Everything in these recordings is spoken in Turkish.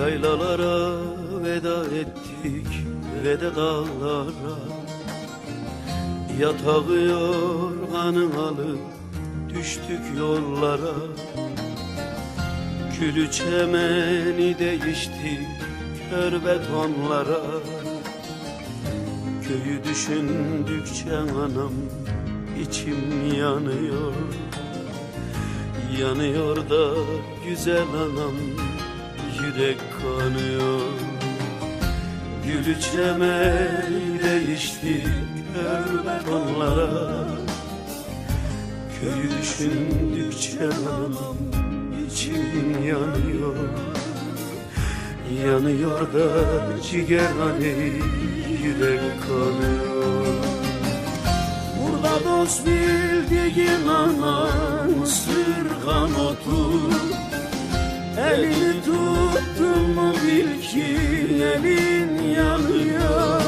Yaylalara veda ettik ve de dağlara. Yatağı yorganın alıp düştük yollara. Külü çemeni değiştik kör betonlara. Köyü düşündükçe anam içim yanıyor. Yanıyor da güzel anam yürek kanıyor. Gülü çemeni değiştik kör betonlara Köyü düşündükçe anam içim yanıyor. Yanıyor da ciğer hani yürek kanıyor. Burada dost bildiğin anan sırgan otur. Elini mu bil ki elin yanıyor?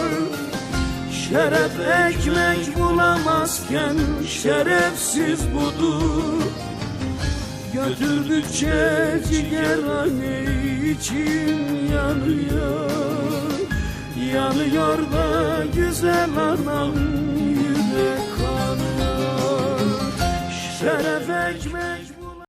Şeref ekmek bulamazken şerefsiz budur. Götürdükçe ciğerhane içim yanıyor. Yanıyor da güzel anam yürek kanıyor. Şeref ekmek